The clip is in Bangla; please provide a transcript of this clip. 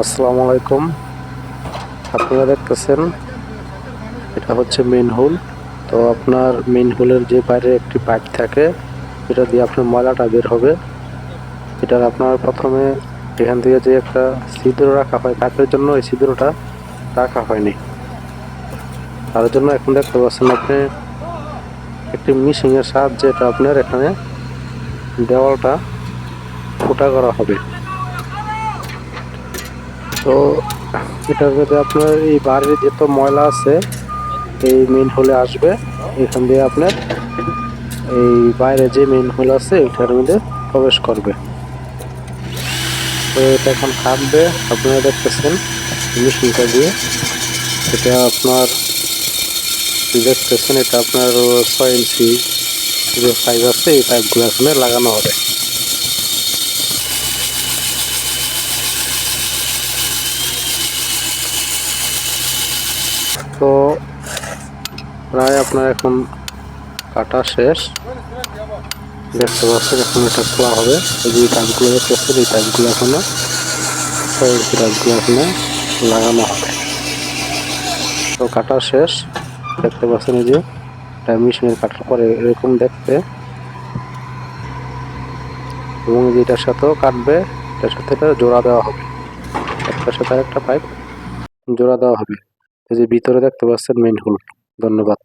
আসসালামু আলাইকুম। আপনারা দেখতেছেন, এটা হচ্ছে মেন হোল তো আপনার মেন হোলের যে বাইরে একটি পাইপ থাকে, এটা দিয়ে আপনার ময়লাটা বের হবে। এটার আপনার প্রথমে এখান থেকে যে একটা ছিদ্র রাখা হয়, পাইপের জন্য এই ছিদ্রটা রাখা হয়নি। তার জন্য এখন দেখতে পাচ্ছেন আপনি, একটি মিশিংয়ের সাহায্যে এটা আপনার এখানে দেওয়ালটা ফুটা করা হবে। তো এটার মধ্যে আপনার এই বাড়ির যত ময়লা আছে, এই মেন হলে আসবে, এখান দিয়ে আপনার এই বাইরে যে মেন হোল আছে, এটার মধ্যে প্রবেশ করবে। তো এটা এখন কাটবে আপনারা দেখতেছেন মেশিনটা দিয়ে। এটা আপনার দেখতেছেন, এটা আপনার ছয় ইঞ্চি যে পাইপ আছে, এই পাইপগুলো এখানে লাগানো হবে। তো প্রায় আপনার এখন কাটা শেষ। দেখতে পাচ্ছেন, এখন এটা খোলা হবে। এই যে পাইপগুলো দেখতেছেন এই পাইপগুলো এখনও ছয় এখানে লাগানো হবে। তো কাটা শেষ। দেখতে পাচ্ছেন এই যে মেশিনের কাটার পরে এরকম দেখতে। এবং যেটার সাথেও কাটবে, এটার সাথে এটা জোড়া দেওয়া হবে। একটার সাথে একটা পাইপ, জোড়া দেওয়া হবে। এই যে ভিতরে দেখতে পাচ্ছেন মেইন হুল ধন্যবাদ।